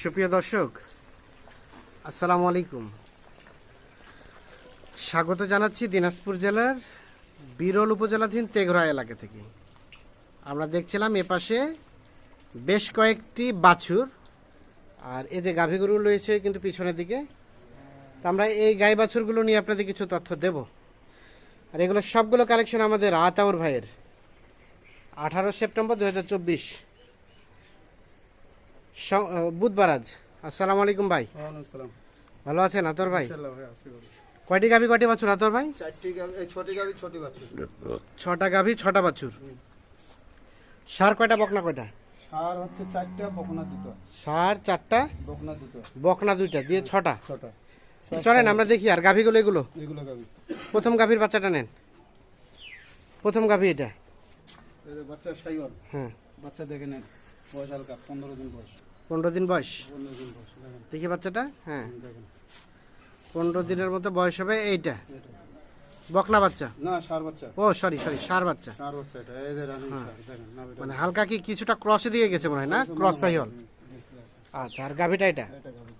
সুপ্রিয় দর্শক, আসসালামু আলাইকুম। স্বাগত জানাচ্ছি দিনাজপুর জেলার বিরল উপজেলাধীন তেঘরা এলাকা থেকে। আমরা দেখছিলাম এপাশে বেশ কয়েকটি বাছুর, আর এই যে গাভী গরু রয়েছে কিন্তু পিছনের দিকে। তো আমরা এই গাই বাছুরগুলো নিয়ে আপনাদের কিছু তথ্য দেব। আর এগুলো সবগুলো কালেকশন আমাদের আতাউর ভাইয়ের। আঠারো সেপ্টেম্বর দু হাজার চব্বিশ। বুধবার আজ। আসসালামু আলাইকুম ভাই। ভালো আছেন আতর ভাই। কয়টি গাভি কয়টি বাছুর আতর ভাই? ছোটি গাভি ছোটি বাচ্চা ছটা গাভি ছটা বাছুর। সার কয়টা বকনা কয়টা? সার হচ্ছে চারটা বকনা দুটো। সার চারটা বকনা দুটো। বকনা দুইটা দিয়ে ছটা। ছটা। চলেন আমরা দেখি আর গাভিগুলো এগুলো। এগুলো গাভি। প্রথম গাভীর বাচ্চাটা নেন। প্রথম গাভি এটা। বাচ্চা সাইওয়াল হ্যাঁ। বাচ্চা দেখে নেন বয়স হালকা পনেরো দিন বয়স। পনেরো দিন বয়স? দেখি বাচ্চাটা হ্যাঁ। পনেরো দিনের মতো বয়স হবে এইটা। বকনা বাচ্চা? না সার বাচ্চা। ও সরি সরি সার বাচ্চা। সার বাচ্চা এটা এই যে রানিং সার দেখেন না বেটা মানে হালকা কি কিছুটা ক্রসে দিয়ে গেছে মনে হয় না? ক্রস সাইহল। আচ্ছা আর গাভিটা এটা?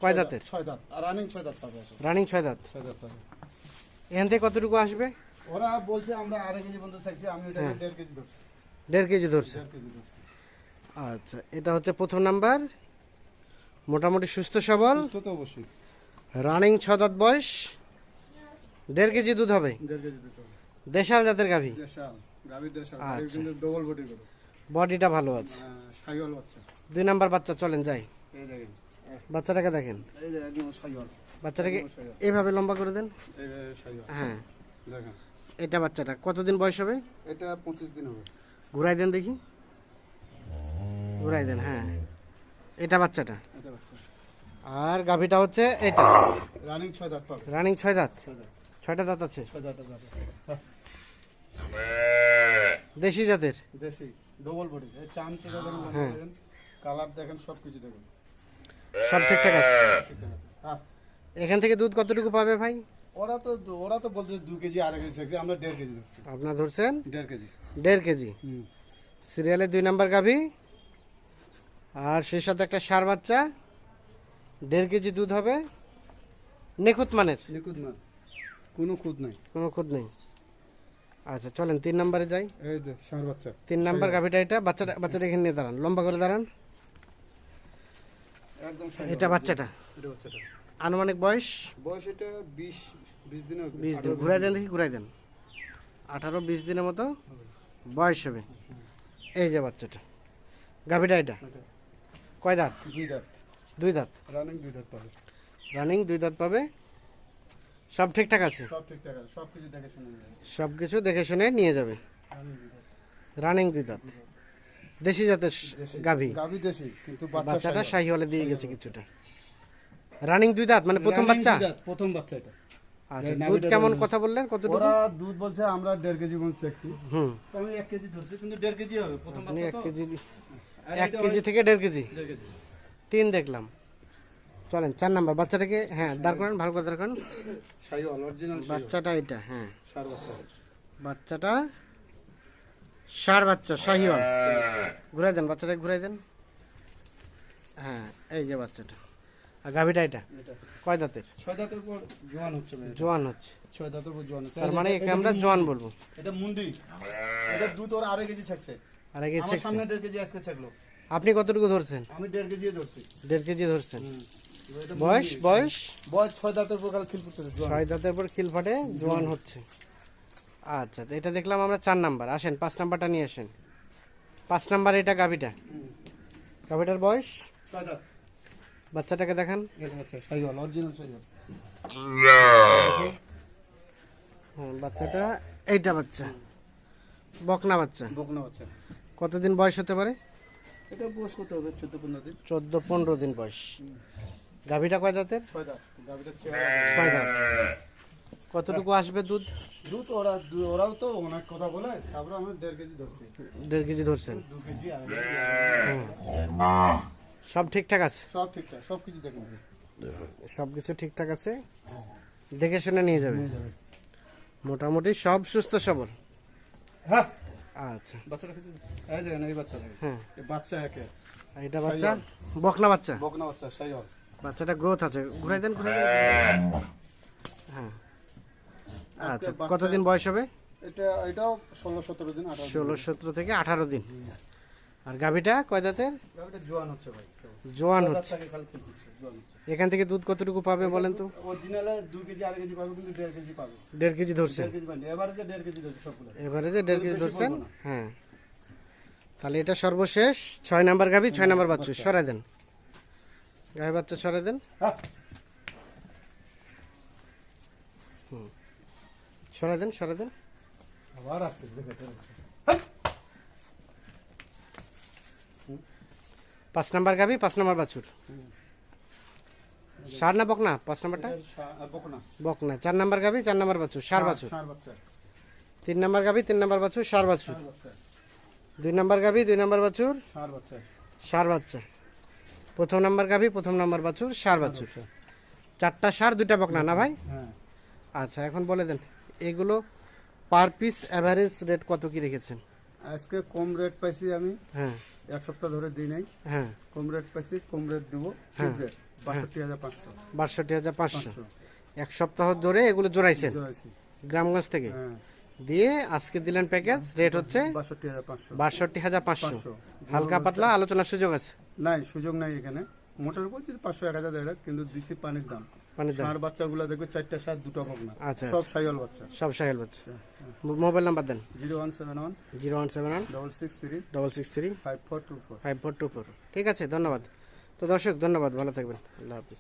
কয় দাঁতের? ছয় দাঁত। রানিং ছয় দাঁত পাবে রানিং ছয় দাঁত? ছয় দাঁত পাবে। এখান থেকে কতটুকু আসবে? ওরা বলছে আমরা আড়াই কেজি পর্যন্ত চাইছি আমি এটাকে দেড় কেজি ধরছে। দেড় কেজি ধরছি। আচ্ছা এটা হচ্ছে প্রথম নাম্বার। মোটামুটি সুস্থ সবল। তো অবশ্যই। রানিং ছ দাঁত বয়স। দেড় কেজি দুধ হবে। দেশাল জাতের গাভি? দেশাল। আচ্ছা। বডিটা ভালো আছে। দুই নাম্বার বাচ্চা চলেন যাই। বাচ্চাটাকে দেখেন। বাচ্চাটাকে এইভাবে লম্বা করে দেন। হ্যাঁ। এটা বাচ্চাটা কতদিন বয়স হবে? এটা পঁচিশ দিন হবে। ঘুরাই দেন দেখি। ঘুরাই দেন হ্যাঁ। এটা বাচ্চাটা। আর গাভিটা হচ্ছে এটা রানিং ছয় দাঁত পাবে। রানিং ছয় দাঁত। ছয় দাঁত। ছয়টা দাঁত আছে। দেশি জাতের? দেশি। ডবল বডি এই চাম চেয়ে হ্যাঁ। দেখেন কালার দেখেন সব কিছু দেখেন সব ঠিকঠাক আছে? হ্যাঁ। এখান থেকে দুধ কতটুকু পাবে ভাই? ওরা তো ওরা তো বলছে দু কেজি আড়াই কেজি আমরা দেড় কেজি ধরছি। আপনার ধরছেন? দেড় কেজি। দেড় কেজি? হুম। সিরিয়ালে দুই নাম্বার গাভি। আর সেই সাথে একটা সার বাচ্চা। দেড় কেজি দুধ হবে। নিখুঁত মানের? নিখুঁত না কোনো খুঁত নাই। কোনো খুঁত নেই। আচ্ছা চলেন তিন নাম্বারে যাই। এই যে ষাঁড় বাচ্চা। তিন নাম্বার গাভিটা এটা। বাচ্চাটা বাচ্চাটা এখানে নিয়ে দাঁড়ান। লম্বা করে দাঁড়ান। একদম এটা বাচ্চাটা। এটা বাচ্চাটা। আনুমানিক বয়স? বয়স এটা বিশ বিশ দিনে হবে। বিশ দিন। ঘুরাই দেন। দেখি ঘুরাই দেন। আঠারো বিশ দিনের মতো বয়স হবে। এই যে বাচ্চাটা। গাভিটা এটা। কয় দাঁত? দুই দাঁত। দুই দাঁত? রানিং দুই দাঁত পাবে। রানিং দুই দাঁত পাবে? সব ঠিকঠাক আছে? সব ঠিকঠাক আছে সব কিছু দেখে শুনে সব কিছু দেখে শুনে নিয়ে যাবে? রানিং দুই দাঁত। দেশি জাতের। গাভি? গাভী দেশি কিন্তু বাচ্চাটা শাহিওয়াল। দিয়ে গেছে কিছুটা। রানিং দুই দাঁত মানে প্রথম বাচ্চা? প্রথম বাচ্চা এটা। আচ্ছা দুধ কেমন কথা বললেন? কতটুকু? ওরা দুধ বলছে আমরা দেড় কেজি মন চেকছি হুম। আমি এক কেজি ধরছি কিন্তু দেড় কেজি হবে প্রথম বাচ্চা এক তো। কেজি আর এক কেজি থেকে দেড় কেজি? দেড় কেজি। তিন দেখলাম। চলেন চার নাম্বার বাচ্চাটাকে হ্যাঁ দাঁড় করেন ভালো করে দাঁড় করেন। বাচ্চাটা এটা হ্যাঁ। বাচ্চাটা সার বাচ্চা শাহিওয়াল। ঘুরাই দেন বাচ্চাটা ঘুরাই দেন। হ্যাঁ এই যে বাচ্চাটা। আর গাভিটা এটা? কয় দাঁতের? ছয় দাঁতের পর জোয়ান হচ্ছে জোয়ান হচ্ছে। ছয় দাঁতের পর জোয়ান তার মানে একে আমরা জোয়ান বলব। এটা মুন্ডি। এটা দুধ ওর আড়াই কেজি ছাকছে। আর আগে আমার সামনে দেড় কেজি আজকে ছাকলো। আপনি কতটুকু ধরছেন? আমি দেড় কেজি ধরছি। দেড় কেজি ধরছেন। বয়স বয়স? বয়স ছয় দাঁতের পর কাল খিল ছয় দাঁতের পর খিল ফাটে জোয়ান হচ্ছে। আচ্ছা তো এটা দেখলাম আমরা চার নাম্বার। আসেন পাঁচ নাম্বারটা নিয়ে আসেন। পাঁচ নাম্বার এটা গাভিটা। গাভিটার বয়স? বাচ্চাটাকে দেখান। এটা হচ্ছে শাহিওয়াল অরিজিনাল শাহিওয়াল হ্যাঁ বাচ্চাটা এইটা বাচ্চা। বকনা বাচ্চা। বকনা বাচ্চা। কতদিন বয়স হতে পারে? এটা বয়স কত হবে? চোদ্দ পনেরো দিন? চোদ্দ পনেরো দিন বয়স। গাভিটা কয় দাঁতের? ছয় দাঁত। গাভিটার ছয় দাঁত। কতটুকু আসবে দুধ? দুধ ওরা ওরাও তো অনেক কথা বলে তারপরে আমরা দেড় কেজি ধরছি। দেড় কেজি ধরছেন? দু কেজি সব ঠিকঠাক আছে? সব ঠিকঠাক সব কিছু দেখুন। সব কিছু ঠিকঠাক আছে? দেখে শুনে নিয়ে যাবে। মোটামুটি সব সুস্থ সবল। হ্যাঁ। আচ্ছা। বাচ্চাটা খেতে এই দেখেন এই বাচ্চা দেখেন। হ্যাঁ। এই বাচ্চা একে। এটা বাচ্চা? বকনা বাচ্চা? বকনা বাচ্চা সাইওয়াল বাচ্চাটা গ্রোথ আছে। ঘুরাই দেন ঘুরাই দেন। হ্যাঁ। আচ্ছা কতদিন বয়স হবে? এটা এটাও ষোলো সতেরো দিন ষোলো সতেরো থেকে আঠারো দিন। আর গাভিটা কয় দাঁতের? এটা জোয়ান হচ্ছে ভাই। জোয়ান হচ্ছে। এখান থেকে দুধ কতটুকু পাবে বলেন তো? অরিজিনালে দুই কেজি আড়াই কেজি পাবে কিন্তু দেড় কেজি পাবে। দেড় কেজি ধরছেন কেজি এবারে দেড় কেজি ধরছে সবগুলো। এবারে যে দেড় কেজি ধরছেন? হ্যাঁ। তাহলে এটা সর্বশেষ। ছয় নাম্বার গাভি ছয় নাম্বার বাচ্চু। সরাই দেন। গাভি বাচ্চা সরাই দেন। হ্যাঁ। সরাই দেন সরাই দেন। আবার আসতে পাঁচ নাম্বার গাভি পাঁচ নাম্বার বাছুর। সার না বকনা? পাঁচ নাম্বারটা? বকনা। চার নাম্বার গাভি চার নাম্বার বাছুর সার বাছুর। তিন নাম্বার গাভি তিন নাম্বার বাছুর সার বাছুর। দুই নাম্বার গাভি দুই নাম্বার বাছুর। সার বাচ্চা। প্রথম নাম্বার গাভি প্রথম নাম্বার বাছুর সার বাছুর। চারটা সার দুইটা বকনা না ভাই? হ্যাঁ। আচ্ছা এখন বলে দেন এগুলো পার পিস অ্যাভারেজ রেট কত কি রেখেছেন? আজকে কম রেট পাইছি আমি। হ্যাঁ। এক সপ্তাহ ধরে দিই নাই। হ্যাঁ। কম রেট পাইছি কম রেট দিব হ্যাঁ। ঠিক রেট বাষট্টি হাজার পাঁচশো। বাষট্টি হাজার পাঁচশো। এক সপ্তাহ ধরে এগুলো জোড়াইছেন? জোড়াইছি। গ্রামগঞ্জ থেকে? হ্যাঁ। দিয়ে আজকে দিলেন প্যাকেজ রেট হচ্ছে বাষট্টি হাজার পাঁচশো। হালকা পাতলা আলোচনার সুযোগ আছে? নাই সুযোগ নাই এখানে। মোটার উপর যদি পাঁচশো এক হাজার, কিন্তু দিচ্ছি পানির দাম। মানে। বাচ্চাগুলো দেখবে চারটা দুটো আচ্ছা সব সাইয়াল বাচ্চা। সব বাচ্চা। মো- মোবাইল নাম্বার দেন। Zero one seven one zero one seven one double six three double six three five four two four. Five four two four. ঠিক আছে ধন্যবাদ। তো দর্শক ধন্যবাদ। ভালো থাকবেন। আল্লাহ হাফিজ।